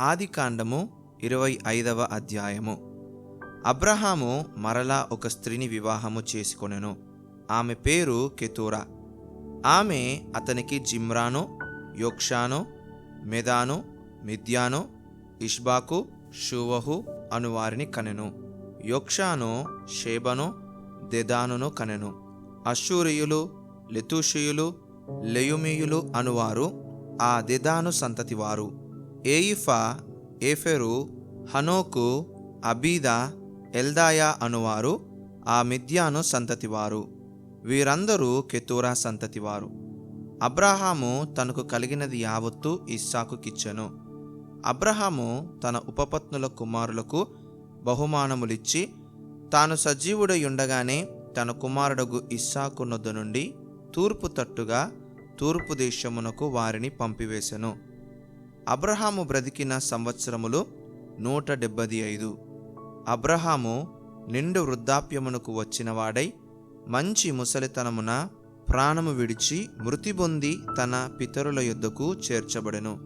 ఆదికాండము ఇరవై ఐదవ అధ్యాయము. అబ్రహాము మరలా ఒక స్త్రీని వివాహము చేసుకొనెను. ఆమె పేరు కెతూరా. ఆమె అతనికి జిమ్రాను యోక్షాను మెదాను మిద్యాను ఇష్బాకు షూవహు అనువారిని కనెను. యోక్షాను షేబను దెదానును కనెను. అశ్షూరియులు లెతూషియులు లెయుమియులు అనువారు ఆ దెదాను సంతతివారు. ఏయిఫా ఏఫెరు హనోకు అబీదా ఎల్దాయా అనువారు ఆ మిథ్యాను సంతతివారు. వీరందరూ కెతూరా సంతతివారు. అబ్రహాము తనకు కలిగినది యావత్తు ఇస్సాకుకిచ్చెను. అబ్రహాము తన ఉపపత్నుల కుమారులకు బహుమానములిచ్చి తాను సజీవుడై ఉండగానే తన కుమారుడగు ఇస్సాకు నొద్ద నుండి తూర్పు తట్టుగా తూర్పు దేశమునకు వారిని పంపివేశెను అబ్రహాము బ్రతికిన సంవత్సరములు నూట డెబ్బది ఐదు. అబ్రహాము నిండు వృద్ధాప్యమునకు వచ్చినవాడై మంచి ముసలితనమున ప్రాణము విడిచి మృతి పొంది తన పితరుల యొద్దకు చేర్చబడెను.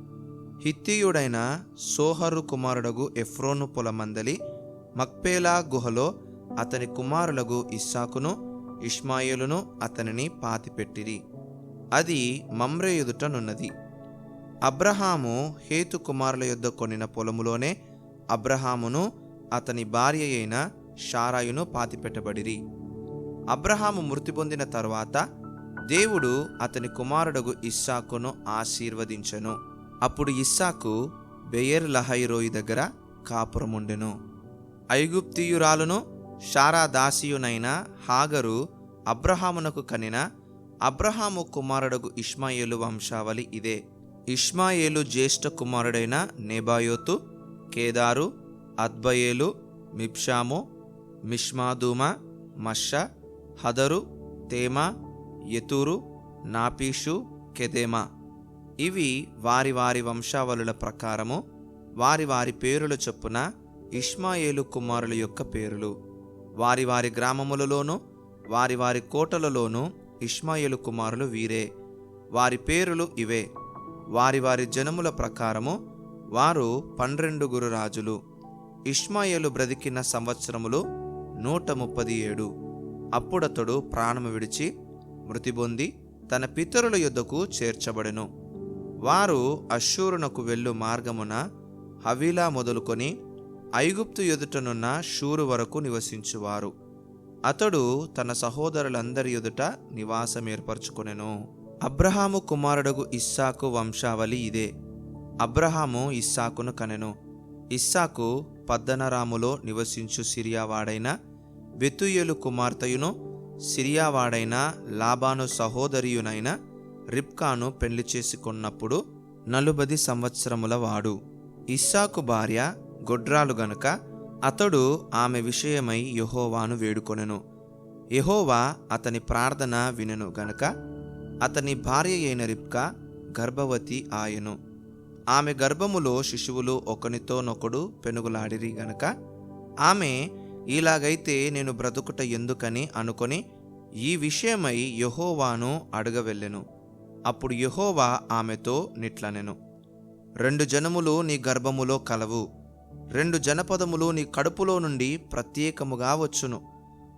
హిత్తీయుడైన సోహరు కుమారుడగు ఎఫ్రోను పొలమందలి మక్పేలా గుహలో అతని కుమారులగు ఇస్సాకును ఇష్మాయిలును అతనిని పాతిపెట్టిరి. అది మమ్రే ఎదుటనున్నది అబ్రహాము హేతు కుమారుల యొద్ద కొనిన పొలములోనే అబ్రహామును అతని భార్య అయిన షారాయును పాతిపెట్టబడిరి. అబ్రహాము మృతి పొందిన తరువాత దేవుడు అతని కుమారుడగు ఇస్సాకును ఆశీర్వదించెను. అప్పుడు ఇస్సాకు బెయర్ లహైరోయి దగ్గర కాపురముండెను. ఐగుప్తియురాలును షారా దాసియునైన హాగరు అబ్రహామునకు కనిన అబ్రహాము కుమారుడగు ఇష్మాయేలు వంశావళి ఇదే. ఇష్మాయేలు జ్యేష్ఠ కుమారుడైన నేబాయోతు కేదారు అద్బయేలు మిప్షాము మిష్మాదూమ మష హదరు తేమ యతూరు నాపీషు కెదెమా. ఇవి వారి వారి వంశావళుల ప్రకారము వారి వారి పేరుల చొప్పున ఇష్మాయేలు కుమారుల యొక్క పేరులు. వారి వారి గ్రామములలోనూ వారి వారి కోటలలోనూ ఇష్మాయేలు కుమారులు వీరే. వారి పేరులు ఇవే. వారి వారి జనముల ప్రకారము వారు పన్నెండుగురు రాజులు ఇష్మాయేలు బ్రతికిన సంవత్సరములు నూట ముప్పది ఏడు. అప్పుడతడు ప్రాణము విడిచి మృతి పొంది తన పితరుల యుద్ధకు చేర్చబడెను. వారు అశ్షూరునకు వెళ్ళు మార్గమున హవీలా మొదలుకొని ఐగుప్తు ఎదుటనున్న షూరు వరకు నివసించువారు. అతడు తన సహోదరులందరి ఎదుట నివాసం ఏర్పరచుకొనెను అబ్రహాము కుమారుడగు ఇస్సాకు వంశావళి ఇదే. అబ్రహాము ఇస్సాకును కనెను. ఇస్సాకు పద్దనరాములో నివసించు సిరియావాడైన బెతుయేలు కుమార్తెయును సిరియావాడైన లాబాను సహోదరియునైన రిప్కాను పెళ్ళి చేసుకున్నప్పుడు నలుబది సంవత్సరముల వాడు. ఇస్సాకు భార్య గొడ్రాలు గనుక అతడు ఆమె విషయమై యహోవాను వేడుకొనెను. యహోవా అతని ప్రార్థన వినెను గనుక అతని భార్య అయిన రిప్కా గర్భవతి ఆయను. ఆమె గర్భములో శిశువులు ఒకనితోనొకడు పెనుగులాడిరి గనక ఆమె ఇలాగైతే నేను బ్రతుకుట ఎందుకని? అనుకొని ఈ విషయమై యహోవాను అడగవెళ్ళెను అప్పుడు యహోవా ఆమెతో నిట్లనెను రెండు జనములు నీ గర్భములో కలవు. రెండు జనపదములు నీ కడుపులో నుండి ప్రత్యేకముగా వచ్చును.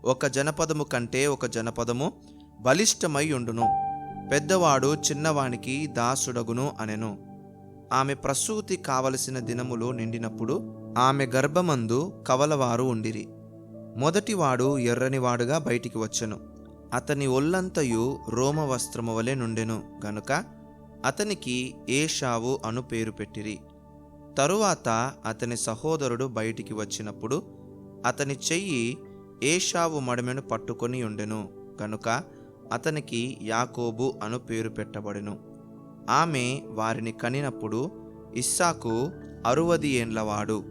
ఒక జనపదము కంటే ఒక జనపదము బలిష్టమై ఉండును. పెద్దవాడు చిన్నవానికి దాసుడగును అనెను. ఆమె ప్రసూతి కావలసిన దినములు నిండినప్పుడు ఆమె గర్భమందు కవలవారు ఉండిరి. మొదటివాడు ఎర్రనివాడుగా బయటికి వచ్చెను. అతని ఒళ్ళంతయు రోమ వస్త్రము వలె నుండెను గనుక అతనికి ఏషావు అను పేరు పెట్టిరి. తరువాత అతని సహోదరుడు బయటికి వచ్చినప్పుడు అతని చెయ్యి ఏషావు మడమెను పట్టుకొని ఉండెను గనుక అతనికి యాకోబు అను పేరు పెట్టబడెను. ఆమె వారిని కనినప్పుడు ఇస్సాకు అరువది ఏండ్లవాడు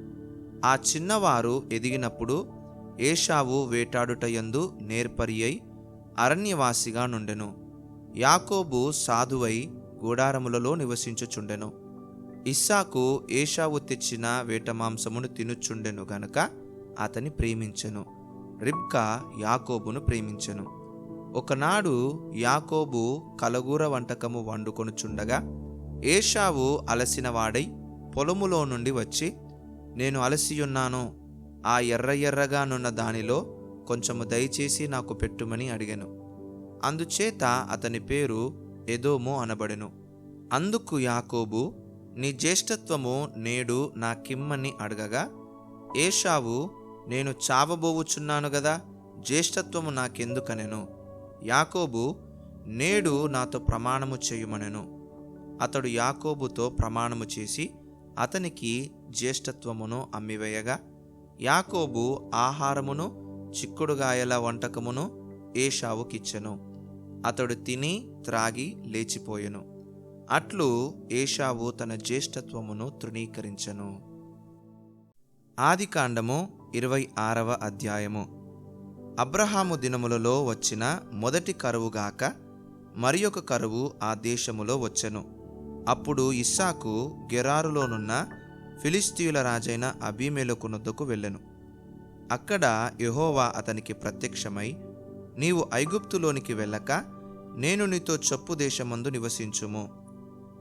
ఆ చిన్నవారు ఎదిగినప్పుడు ఏషావు వేటాడుటయందు నేర్పరి అయి అరణ్యవాసిగా నుండెను. యాకోబు సాధువై గూడారములలో నివసించుచుండెను. ఇస్సాకు ఏషావు తెచ్చిన వేటమాంసమును తినుచుండెను గనుక అతని ప్రేమించెను. రిబ్కా యాకోబును ప్రేమించెను. ఒకనాడు యాకోబు కలగూర వంటకము వండుకొనుచుండగా ఏషావు అలసినవాడై పొలములో నుండి వచ్చి నేను అలసియున్నాను ఆ ఎర్ర ఎర్రగా నున్న దానిలో కొంచెము దయచేసి నాకు పెట్టుమని అడిగాను. అందుచేత అతని పేరు ఎదోము అనబడెను. అందుకు యాకోబు నీ జ్యేష్ఠత్వము నేడు నా కిమ్మని అడగగా ఏషావు నేను చావబోవుచున్నాను గదా జ్యేష్ఠత్వము నాకెందుకనెను? యాకోబు నేడు నాతో ప్రమాణము చేయుమనెను. అతడు యాకోబుతో ప్రమాణము చేసి అతనికి జ్యేష్ఠత్వమును అమ్మివేయగా యాకోబు ఆహారమును చిక్కుడుగాయల వంటకమును ఏషావుకిచ్చెను. అతడు తిని త్రాగి లేచిపోయెను. అట్లు ఏషావు తన జ్యేష్ఠత్వమును తృణీకరించెను. ఆదికాండము ఇరవై ఆరవ అధ్యాయము. అబ్రహాము దినములలో వచ్చిన మొదటి కరువుగాక మరి ఒక కరువు ఆ దేశములో వచ్చెను. అప్పుడు ఇస్సాకు గెరారులోనున్న ఫిలిస్తీయుల రాజైన అభిమేలకునొద్దకు వెళ్ళెను. అక్కడ యెహోవా అతనికి ప్రత్యక్షమై నీవు ఐగుప్తులోనికి వెళ్ళక నేను నీతో చెప్పు దేశమందు నివసించుము.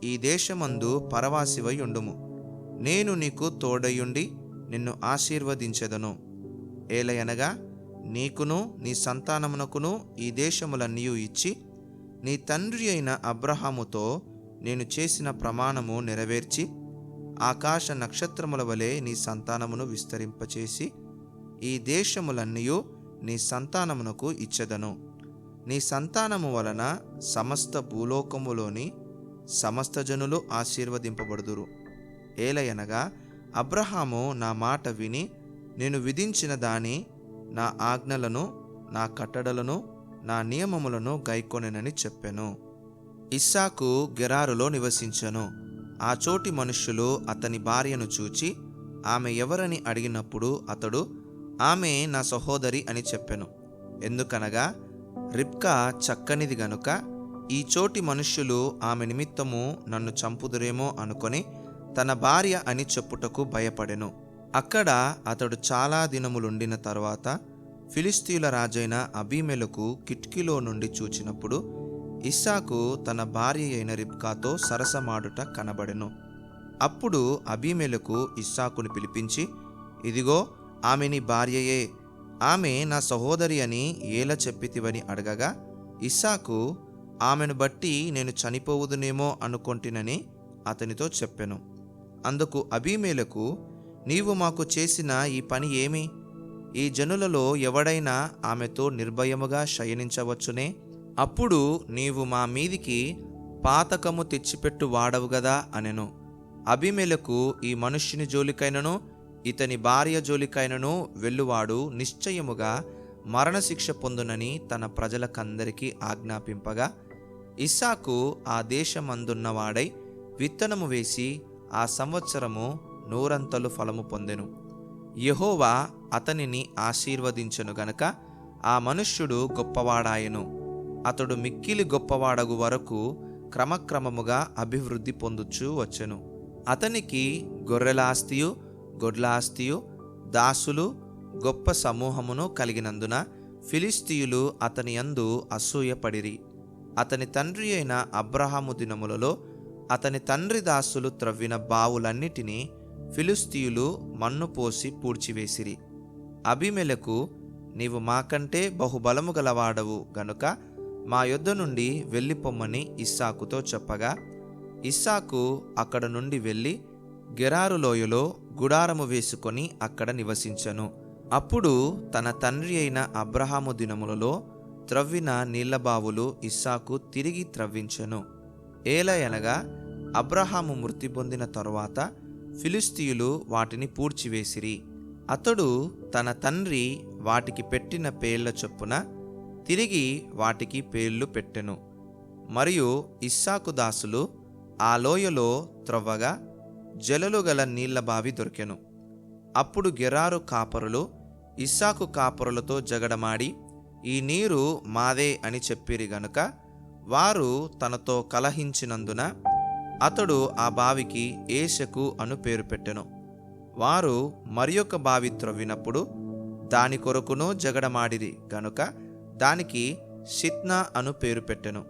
ఈ దేశమందు పరవాసివై ఉండుము. నేను నీకు తోడయుండి నిన్ను ఆశీర్వదించెదను. ఏలయనగా నీకును నీ సంతానమునకును ఈ దేశములన్నీ ఇచ్చి నీ తండ్రి అయిన అబ్రహాముతో నేను చేసిన ప్రమాణము నెరవేర్చి ఆకాశ నక్షత్రముల వలె నీ సంతానమును విస్తరింపచేసి ఈ దేశములన్నీ నీ సంతానమునకు ఇచ్చదను. నీ సంతానము వలన సమస్త భూలోకములోని సమస్త జనులు ఆశీర్వదింపబడుదురు. ఏలయనగా అబ్రహాము నా మాట విని నేను విధించిన దాని నా ఆజ్ఞలను నా కట్టడలను నా నియమములను గైకొనెనని చెప్పెను. ఇస్సాకు గెరారులో నివసించెను. ఆ చోటి మనుష్యులు అతని భార్యను చూచి ఆమె ఎవరని అడిగినప్పుడు అతడు ఆమె నా సహోదరి అని చెప్పెను. ఎందుకనగా రిబ్కా చక్కనిది గనుక ఈ చోటి మనుష్యులు ఆమె నిమిత్తము నన్ను చంపుదురేమో అనుకొని తన భార్య అని చెప్పుటకు భయపడెను. అక్కడ అతడు చాలా దినములుండిన తర్వాత ఫిలిస్తీయుల రాజైన అబీమెలకు కిటికీలో నుండి చూచినప్పుడు ఇస్సాకు తన భార్య అయిన రిబ్కాతో సరసమాడుట కనబడెను. అప్పుడు అబీమెలకు ఇస్సాకును పిలిపించి ఇదిగో ఆమె నీ భార్యయే. ఆమె నా సహోదరి అని ఏల చెప్పితివని అడగగా ఇస్సాకు ఆమెను బట్టి నేను చనిపోవుదునేమో అనుకొంటినని అతనితో చెప్పెను. అందుకు అబీమేలకు నీవు మాకు చేసిన ఈ పని ఏమి? ఈ జనులలో ఎవడైనా ఆమెతో నిర్భయముగా శయనించవచ్చునే? అప్పుడు నీవు మా మీదికి పాతకము తెచ్చిపెట్టు వాడవు గదా అనెను. అభిమేలకు ఈ మనుష్యుని జోలికైనను ఇతని భార్య జోలికైనను వెళ్ళువాడు నిశ్చయముగా మరణశిక్ష పొందునని తన ప్రజలకందరికీ ఆజ్ఞాపింపగా ఇస్సాకు ఆ దేశమందున్నవాడై విత్తనము వేసి ఆ సంవత్సరము నూరంతలు ఫలము పొందెను. యెహోవా అతనిని ఆశీర్వదించెను గనక ఆ మనుష్యుడు గొప్పవాడాయెను. అతడు మిక్కిలి గొప్పవాడగు వరకు క్రమక్రమముగా అభివృద్ధి పొందుచూ వచ్చెను. అతనికి గొర్రెలాస్తియు గొడ్లాస్తియు దాసులు గొప్ప సమూహమును కలిగినందున ఫిలిస్తీయులు అతని యందు అసూయపడిరి. అతని తండ్రి అయిన అబ్రహాము దినములలో అతని తండ్రి దాసులు త్రవ్విన బావులన్నిటినీ ఫిలిస్తీయులు మన్ను పోసి పూడ్చివేసిరి. అభిమెలకు నీవు మాకంటే బహుబలము గలవాడవు గనుక మా యొద్ద నుండి వెళ్ళిపొమ్మని ఇస్సాకుతో చెప్పగా ఇస్సాకు అక్కడ నుండి వెళ్ళి గెరారు లోయలో గుడారము వేసుకొని అక్కడ నివసించెను. అప్పుడు తన తండ్రి అయిన అబ్రహాము దినములలో త్రవ్విన నీళ్ళబావులు ఇస్సాకు తిరిగి త్రవ్వించెను. ఏలయనగా అబ్రహాము మృతి పొందిన తరువాత ఫిలిస్తీయులు వాటిని పూడ్చివేసిరి. అతడు తన తండ్రి వాటికి పెట్టిన పేర్ల చొప్పున తిరిగి వాటికి పేర్లు పెట్టెను. మరియు ఇస్సాకు దాసులు ఆ లోయలో త్రవ్వగా జలలు గల నీళ్ళ బావి దొరికెను. అప్పుడు గెరారు కాపరులు ఇస్సాకు కాపరులతో జగడమాడి ఈ నీరు మాదే అని చెప్పిరి గనుక వారు తనతో కలహించినందున అతడు ఆ బావికి ఏషకు అను పేరు పెట్టెను. వారు మరియొక బావి త్రవ్వినప్పుడు దాని కొరకును జగడమాడిరి గనుక దానికి షిత్నా అను పేరు పెట్టెను.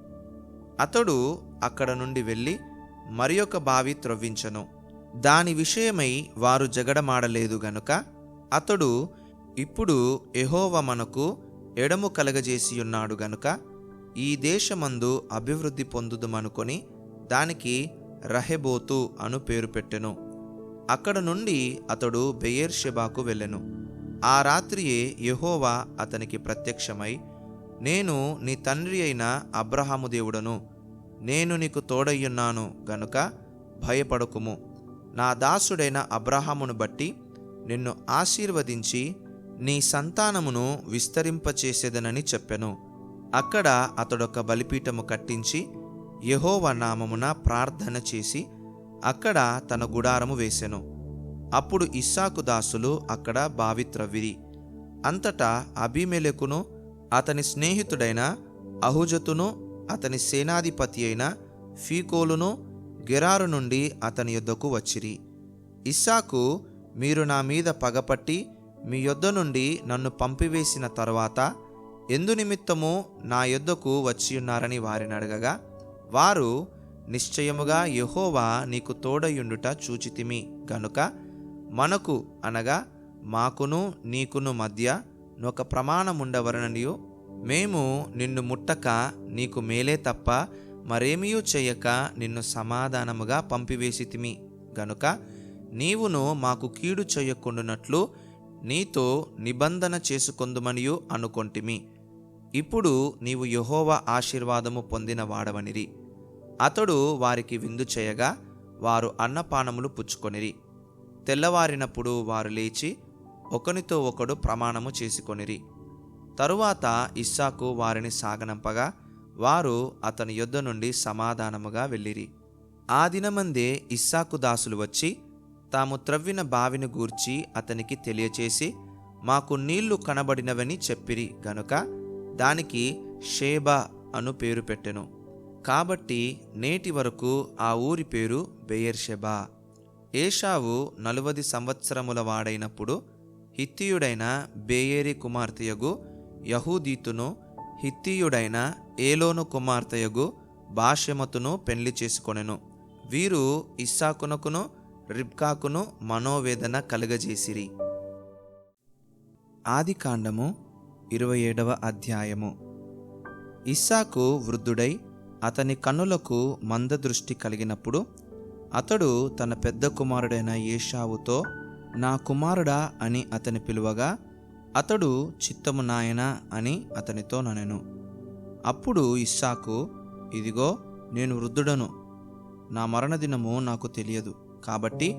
అతడు అక్కడ నుండి వెళ్ళి మరియొక బావి త్రవ్వించెను. దాని విషయమై వారు జగడమాడలేదు గనుక అతడు ఇప్పుడు ఎహోవ మనకు ఎడము కలగజేసియున్నాడు గనుక ఈ దేశమందు అభివృద్ధి పొందుదుమనుకొని దానికి రహెబోతు అను పేరు పెట్టెను. అక్కడ నుండి అతడు బెయేర్షెబాకు వెళ్ళెను. ఆ రాత్రియే యెహోవా అతనికి ప్రత్యక్షమై నేను నీ తండ్రి అయిన అబ్రహాము దేవుడను. నేను నీకు తోడయ్యున్నాను గనుక భయపడకుము. నా దాసుడైన అబ్రహామును బట్టి నిన్ను ఆశీర్వదించి నీ సంతానమును విస్తరింపచేసేదనని చెప్పెను. అక్కడ అతడొక బలిపీఠము కట్టించి యహోవ నామమున ప్రార్థన చేసి అక్కడ తన గుడారము వేసెను. అప్పుడు ఇస్సాకు దాసులు అక్కడ బావిత్రవ్విరి. అంతటా అభిమెలెకును అతని స్నేహితుడైన అహుజతును అతని సేనాధిపతి అయిన ఫీకోలును గెరారు నుండి అతని యొద్దకు వచ్చిరి. ఇస్సాకు మీరు నా మీద పగపట్టి మీ యొద్ద నుండి నన్ను పంపివేసిన తర్వాత ఎందు నిమిత్తము నా యొద్దకు వచ్చియున్నారని వారిని అడగగా వారు నిశ్చయముగా యహోవా నీకు తోడయుండుట చూచితిమి. గనుక మనకు అనగా మాకును నీకును మధ్య నొక ప్రమాణముండవరననియు మేము నిన్ను ముట్టక నీకు మేలే తప్ప మరేమియూ చేయక నిన్ను సమాధానముగా పంపివేసితిమి. గనుక నీవును మాకు కీడు చేయకుండునట్లు నీతో నిబంధన చేసుకొందుమనియు అనుకొంటిమి. ఇప్పుడు నీవు యహోవ ఆశీర్వాదము పొందిన వాడవనిరి. అతడు వారికి విందు చేయగా వారు అన్నపానములు పుచ్చుకొనిరి. తెల్లవారినప్పుడు వారు లేచి ఒకనితో ఒకడు ప్రమాణము చేసుకొనిరి. తరువాత ఇస్సాకు వారిని సాగనంపగా వారు అతని యొద్ద నుండి సమాధానముగా వెళ్ళిరి. ఆ దినమందే ఇస్సాకు దాసులు వచ్చి తాము త్రవ్విన బావిని గూర్చి అతనికి తెలియచేసి మాకు నీళ్ళు కనబడినవని చెప్పిరి గనుక దానికి షేబా అను పేరు పెట్టెను. కాబట్టి నేటి వరకు ఆ ఊరి పేరు బెయర్షెబా. ఏషావు నలువది సంవత్సరముల వాడైనప్పుడు హిత్తియుడైన బేయేరి కుమార్తెయగు యహూదీతును హిత్తియుడైన ఏలోను కుమార్తెయగు బాషెమతును పెళ్ళి చేసుకొనెను. వీరు ఇస్సాకునకును రిబ్కాకును మనోవేదన కలుగజేసిరి. ఆదికాండము ఇరవై ఏడవ అధ్యాయము. ఇస్సాకు వృద్ధుడై అతని కన్నులకు మందదృష్టి కలిగినప్పుడు అతడు తన పెద్ద కుమారుడైన ఏషావుతో నా కుమారుడా అని అతని పిలువగా అతడు చిత్తము నాయన అని అతనితో ననెను. అప్పుడు ఇస్సాకు ఇదిగో నేను వృద్ధుడను. నా మరణదినము నాకు తెలియదు. కాబట్టి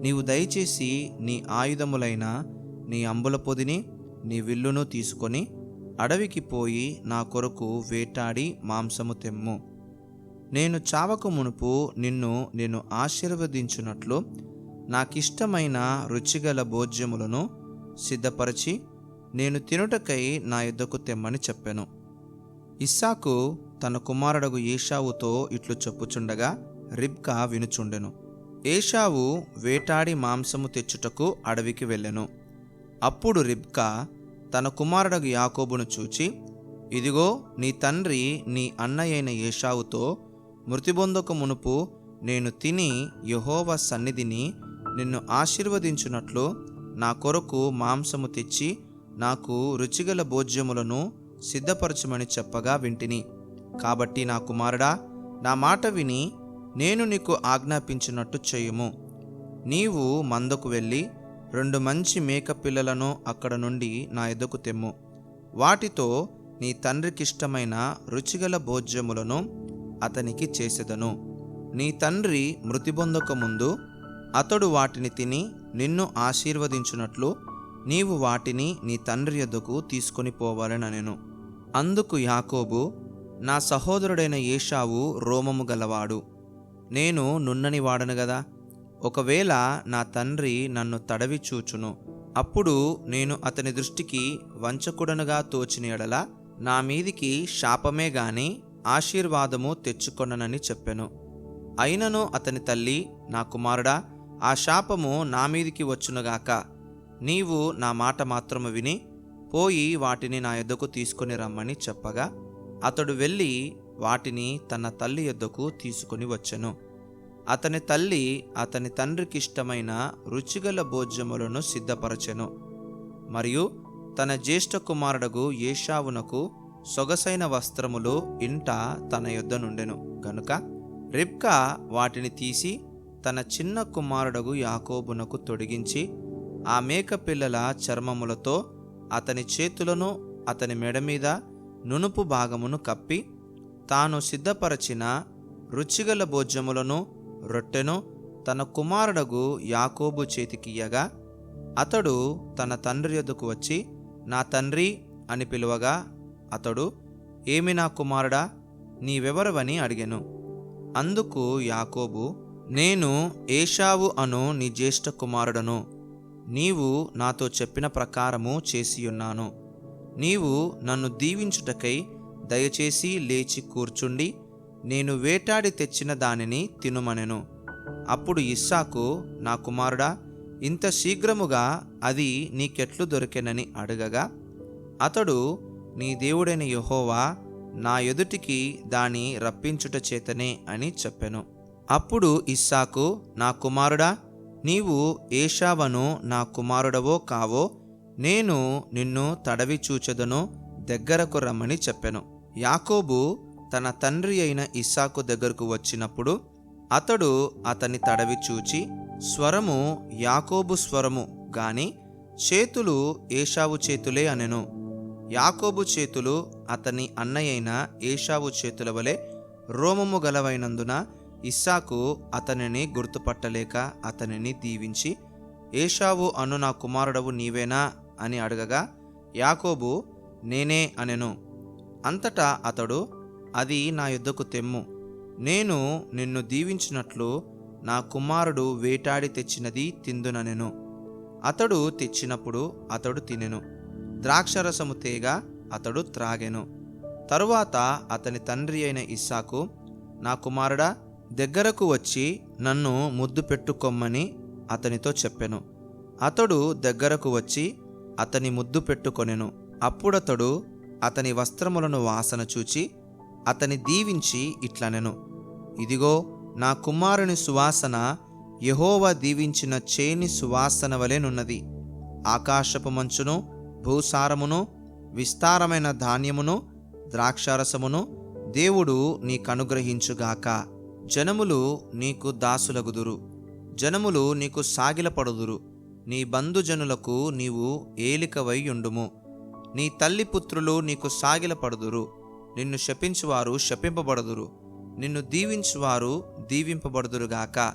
నీవు దయచేసి నీ ఆయుధములైన నీ అంబుల పొదిని నీ విల్లును తీసుకొని అడవికి పోయి నా కొరకు వేటాడి మాంసము తెమ్ము. నేను చావకు మునుపు నిన్ను నేను ఆశీర్వదించున్నట్లు నాకిష్టమైన రుచిగల భోజ్యములను సిద్ధపరచి నేను తినుటకై నా యుద్ధకు తెమ్మని చెప్పాను. ఇస్సాకు తన కుమారుడగు ఏషావుతో ఇట్లు చెప్పుచుండగా రిబ్కా వినుచుండెను. ఏషావు వేటాడి మాంసము తెచ్చుటకు అడవికి వెళ్ళెను. అప్పుడు రిబ్కా తన కుమారుడు యాకోబును చూచి ఇదిగో నీ తండ్రి నీ అన్నయ్యైన ఏషావుతో మృతిబొందక మునుపు నేను తిని యహోవ సన్నిధిని నిన్ను ఆశీర్వదించున్నట్లు నా కొరకు మాంసము తెచ్చి నాకు రుచిగల భోజ్యములను సిద్ధపరచమని చెప్పగా వింటిని. కాబట్టి నా కుమారుడా నా మాట విని నేను నీకు ఆజ్ఞాపించినట్టు చేయుము. నీవు మందకు వెళ్ళి రెండు మంచి మేక పిల్లలను అక్కడ నుండి నా ఎదుకు తెమ్ము. వాటితో నీ తండ్రికిష్టమైన రుచిగల భోజ్యములను అతనికి చేసెదను. నీ తండ్రి మృతిబొందక ముందు అతడు వాటిని తిని నిన్ను ఆశీర్వదించున్నట్లు నీవు వాటిని నీ తండ్రి యొద్దకు తీసుకొని పోవాలనెను అందుకు యాకోబు నా సహోదరుడైన ఏషావు రోమము గలవాడు. నేను నున్నని వాడను గదా? ఒకవేళ నా తండ్రి నన్ను తడవి చూచును అప్పుడు నేను అతని దృష్టికి వంచకుడనుగా తోచిన ఎడల నా మీదికి శాపమే గాని ఆశీర్వాదము తెచ్చుకొననని చెప్పెను. అయినను అతని తల్లి నా కుమారుడా ఆ శాపము నా మీదికి వచ్చునుగాక నీవు నా మాట మాత్రము విని పోయి వాటిని నా ఎద్దకు తీసుకొని రమ్మని చెప్పగా అతడు వెళ్ళి వాటిని తన తల్లి ఎద్దకు తీసుకొని వచ్చెను. అతని తల్లి అతని తండ్రికిష్టమైన రుచిగల భోజ్యములను సిద్ధపరచెను. మరియు తన జ్యేష్ఠ కుమారుడగు ఏషావునకు సొగసైన వస్త్రములు ఇంట తన యొద్ద నుండెను. గనుక రిబ్కా వాటిని తీసి తన చిన్న కుమారుడగు యాకోబునకు తొడిగించి ఆ మేక పిల్లల చర్మములతో అతని చేతులను అతని మెడ మీద నునుపు భాగమును కప్పి తాను సిద్ధపరచిన రుచిగల భోజ్యములను రొట్టెను తన కుమారుడగు యాకోబు చేతికియ్యగా అతడు తన తండ్రి యొద్దకు వచ్చి నా తండ్రి అని పిలువగా అతడు ఏమి నా కుమారుడా? నీవెవరవని అడిగెను. అందుకు యాకోబు నేను ఏషావు అను నీ జ్యేష్ఠ కుమారుడను నీవు నాతో చెప్పిన ప్రకారము చేసియున్నాను. నీవు నన్ను దీవించుటకై దయచేసి లేచి కూర్చుండి నేను వేటాడి తెచ్చిన దానిని తినుమనెను. అప్పుడు ఇస్సాకు నా కుమారుడా ఇంత శీఘ్రముగా అది నీకెట్లు దొరికెనని అడగగా అతడు నీ దేవుడైన యహోవా నా ఎదుటికి దాని రప్పించుట చేతనే అని చెప్పెను. అప్పుడు ఇస్సాకు నా కుమారుడా నీవు ఏషావను నా కుమారుడవో కావో నేను నిన్ను తడవి చూచెదను దగ్గరకు రమ్మని చెప్పెను. యాకోబు తన తండ్రి అయిన ఇస్సాకు దగ్గరకు వచ్చినప్పుడు అతడు అతని తడవి చూచి స్వరము యాకోబు స్వరము గాని చేతులు ఏషావు చేతులే అనెను. యాకోబు చేతులు అతని అన్నయ్యైన ఏషావు చేతుల వలె రోమము గలవైనందున ఇస్సాకు అతనిని గుర్తుపట్టలేక అతనిని దీవించి ఏషావు అను నా కుమారుడవు నీవేనా అని అడగగా యాకోబు నేనే అనెను అంతటా అతడు అది నా యుద్ధకు తెమ్ము. నేను నిన్ను దీవించినట్లు నా కుమారుడు వేటాడి తెచ్చినది తిందుననెను అతడు తెచ్చినప్పుడు అతడు తినెను. ద్రాక్షరసము తేగ అతడు త్రాగెను. తరువాత అతని తండ్రి అయిన ఇస్సాకు నా కుమారుడా దగ్గరకు వచ్చి నన్ను ముద్దు పెట్టుకొమ్మని అతనితో చెప్పెను. అతడు దగ్గరకు వచ్చి అతని ముద్దు పెట్టుకొనెను. అప్పుడతడు అతని వస్త్రములను వాసన చూచి అతని దీవించి ఇట్లనెను. ఇదిగో నా కుమారుని సువాసన యహోవా దీవించిన చేని సువాసన వలెనున్నది ఆకాశపు మంచును భూసారమును విస్తారమైన ధాన్యమును ద్రాక్షారసమును దేవుడు నీకనుగ్రహించుగాక. జనములు నీకు దాసులగుదురు. జనములు నీకు సాగిలపడుదురు. నీ బంధుజనులకు నీవు ఏలికవై ఉండుము నీ తల్లి పుత్రులు నీకు సాగిలపడుదురు. నిన్ను శపించువారు శపింపబడుదురు. నిన్ను దీవించువారు దీవింపబడుదురుగాక.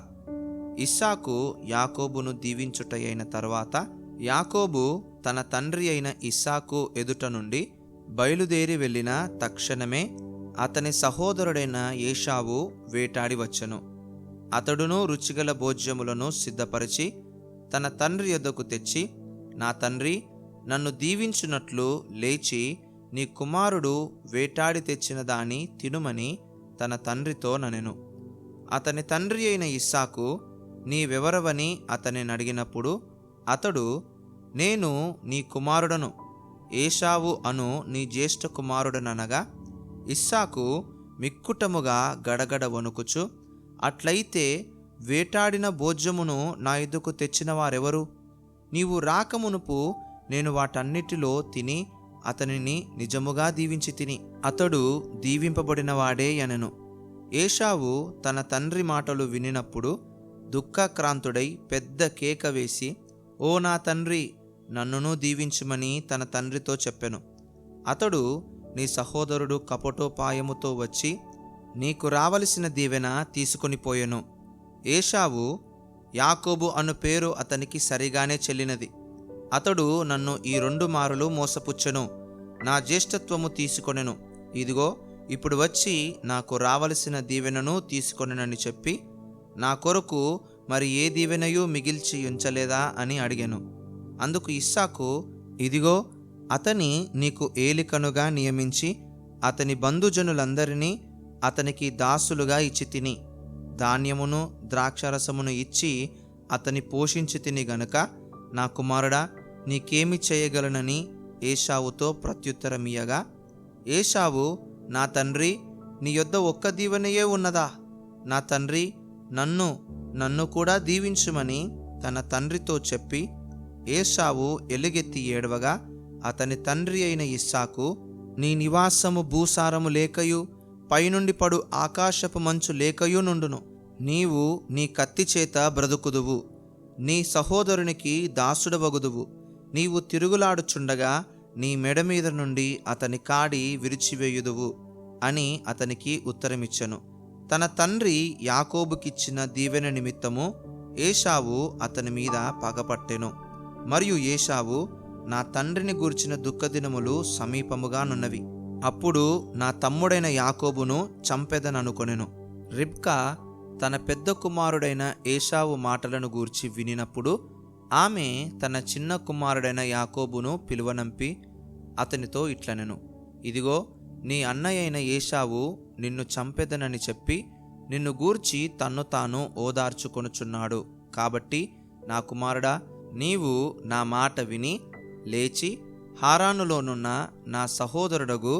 ఇస్సాకు యాకోబును దీవించుటయైన తర్వాత యాకోబు తన తండ్రి అయిన ఇస్సాకు ఎదుట నుండి బయలుదేరి వెళ్ళిన తక్షణమే అతని సహోదరుడైన ఏషావు వేటాడి వచ్చెను. అతడును రుచిగల భోజ్యములను సిద్ధపరిచి తన తండ్రి యొద్దకు తెచ్చి నా తండ్రి నన్ను దీవించున్నట్లు లేచి నీ కుమారుడు వేటాడి తెచ్చిన దాని తినుమని తన తండ్రితో ననెను. అతని తండ్రి అయిన ఇస్సాకు నీవెవరవని అతనిని అడిగినప్పుడు అతడు నేను నీ కుమారుడను ఏషావు అను నీ జ్యేష్ఠ కుమారుడననగా ఇస్సాకు మిక్కుటముగా గడగడ వణుకుచు అట్లయితే వేటాడిన భోజ్యమును నా ఎదుకు తెచ్చిన వారెవరు నీవు రాకమునుపు నేను వాటన్నిటిలో తిని అతనిని నిజముగా దీవించి తిని అతడు దీవింపబడినవాడే అనెను. ఏషావు తన తండ్రి మాటలు వినినప్పుడు దుఃఖక్రాంతుడై పెద్ద కేక వేసి ఓ నా తండ్రి నన్నును దీవించమని తన తండ్రితో చెప్పెను. అతడు నీ సహోదరుడు కపటోపాయముతో వచ్చి నీకు రావలసిన దీవెన తీసుకొని పోయెను. ఏషావు యాకోబు అను పేరు అతనికి సరిగానే చెల్లినది. అతడు నన్ను ఈ రెండు మారులు మోసపుచ్చెను. నా జ్యేష్ఠత్వము తీసుకొనెను. ఇదిగో ఇప్పుడు వచ్చి నాకు రావలసిన దీవెనను తీసుకొనెనని చెప్పి నా కొరకు మరి ఏ దీవెనయూ మిగిల్చి ఉంచలేదా అని అడిగాను. అందుకు ఇస్సాకు ఇదిగో అతని నీకు ఏలికనుగా నియమించి అతని బంధుజనులందరినీ అతనికి దాసులుగా ఇచ్చి తిని ధాన్యమును ద్రాక్షరసమును ఇచ్చి అతని పోషించి తిని గనుక నా కుమారుడా నీకేమి చేయగలనని ఏషావుతో ప్రత్యుత్తరమియగా ఏషావు నా తండ్రి నీ యొద్ద ఒక్క దీవెనయే ఉన్నదా? నా తండ్రి నన్ను నన్ను కూడా దీవించుమని తన తండ్రితో చెప్పి ఏషావు ఎలుగెత్తి ఏడవగా అతని తండ్రి అయిన ఇస్సాకు నీ నివాసము భూసారము లేకయు పైనుండి పడు ఆకాశపు మంచు లేకయు నుండును. నీవు నీ కత్తి చేత బ్రతుకుదువు. నీ సహోదరునికి దాసుడవగుదువు. నీవు తిరుగులాడుచుండగా నీ మెడ మీద నుండి అతని కాడి విరిచివేయుదువు అని అతనికి ఉత్తరమిచ్చను. తన తండ్రి యాకోబుకిచ్చిన దీవెన నిమిత్తము ఏషావు అతని మీద పగపట్టెను. మరియు ఏషావు నా తండ్రిని గూర్చిన దుఃఖదినములు సమీపముగానున్నవి అప్పుడు నా తమ్ముడైన యాకోబును చంపెదననుకొనెను. రిబ్కా తన పెద్ద కుమారుడైన ఏషావు మాటలను గూర్చి వినినప్పుడు ఆమె తన చిన్న కుమారుడైన యాకోబును పిలువనంపి అతనితో ఇట్లనెను ఇదిగో నీ అన్నయ్యైన ఏషావు నిన్ను చంపెదనని చెప్పి నిన్ను గూర్చి తన్ను తాను ఓదార్చుకొనుచున్నాడు. కాబట్టి నా కుమారుడా నీవు నా మాట విని లేచి హారానులోనున్న నా సహోదరుడగు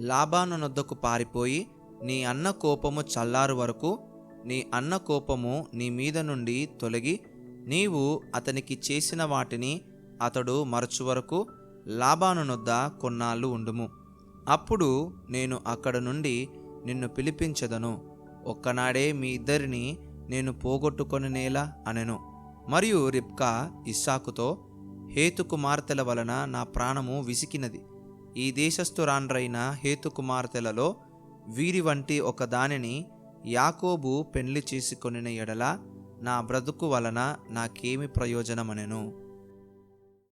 లాబాను నొద్దకు పారిపోయి నీ అన్న కోపము చల్లారు వరకు నీ అన్న కోపము నీ మీద నుండి తొలగి నీవు అతనికి చేసిన వాటిని అతడు మరచు వరకు లాభానునొద్ద కొన్నాళ్ళు ఉండుము. అప్పుడు నేను అక్కడ నుండి నిన్ను పిలిపించదను. ఒక్కనాడే మీ ఇద్దరిని నేను పోగొట్టుకొని నేలా అనెను. మరియు రిబ్కా ఇస్సాకుతో హేతు కుమార్తెల వలన నా ప్రాణము విసికినది. ఈ దేశస్థురాండ్రైన హేతు కుమార్తెలలో వీరి వంటి ఒక దానిని యాకోబు పెళ్ళి చేసుకొనిన ఎడల నా బ్రతుకు వలన నాకేమి ప్రయోజనమనెను?